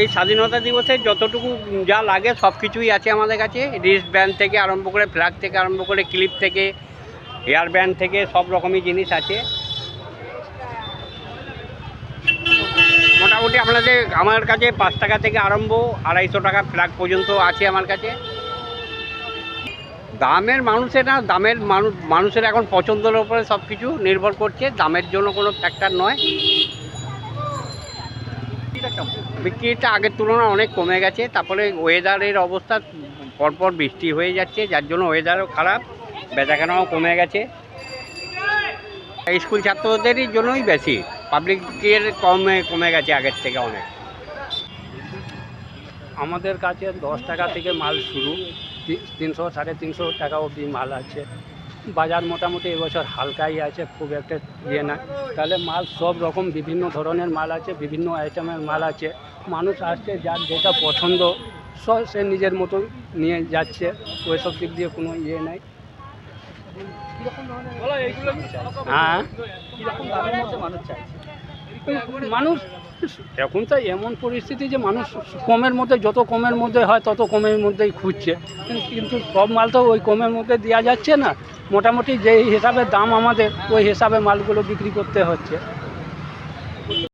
এই স্বাধীনতা দিবসে যতটুকু যা লাগে সব কিছুই আছে আমাদের কাছে। রিস্ট ব্যান্ড থেকে আরম্ভ করে ফ্ল্যাগ থেকে আরম্ভ করে ক্লিপ থেকে হেয়ার ব্যান্ড থেকে সব রকমই জিনিস আছে। মোটামুটি আপনাদের আমার কাছে পাঁচ টাকা থেকে আরম্ভ, আড়াইশো টাকা ফ্ল্যাগ পর্যন্ত আছে আমার কাছে। দামের মানুষের না, দামের মানুষ, মানুষের এখন পছন্দের উপরে সব কিছু নির্ভর করছে। দামের জন্য কোনো ফ্যাক্টর নয়। বিক্রিটা আগের তুলনায় অনেক কমে গেছে, তারপরে ওয়েদারের অবস্থা পরপর বৃষ্টি হয়ে যাচ্ছে, যার জন্য ওয়েদারও খারাপ, বেচাকেনাও কমে গেছে। স্কুল ছাত্রদেরই জন্যই বেশি পাবলিকের কমে কমে গেছে আগের থেকে অনেক। আমাদের কাছে দশ টাকা থেকে মাল শুরু তিনশো, সাড়ে তিনশো টাকা অবধি মাল আছে। বাজার মোটামুটি এবছর হালকাই আছে খুব একটা ইয়ে না। তাহলে মাল সব রকম বিভিন্ন ধরনের মাল আছে বিভিন্ন আইটেমের মাল আছে। মানুষ আসছে যার যেটা পছন্দ সব সে নিজের মতো নিয়ে যাচ্ছে ওইসব দিক দিয়ে কোনো ইয়ে নাই। হ্যাঁ। মানুষ এখন তো এমন পরিস্থিতি যে মানুষ কমের মধ্যে, যত কমের মধ্যে হয় তত কমের মধ্যেই খুঁজছে। কিন্তু সব মাল তো ওই কমের মধ্যে দেওয়া যাচ্ছে না। মোটামুটি যেই হিসাবে দাম আমাদের, ওই হিসাবে মালগুলো বিক্রি করতে হচ্ছে।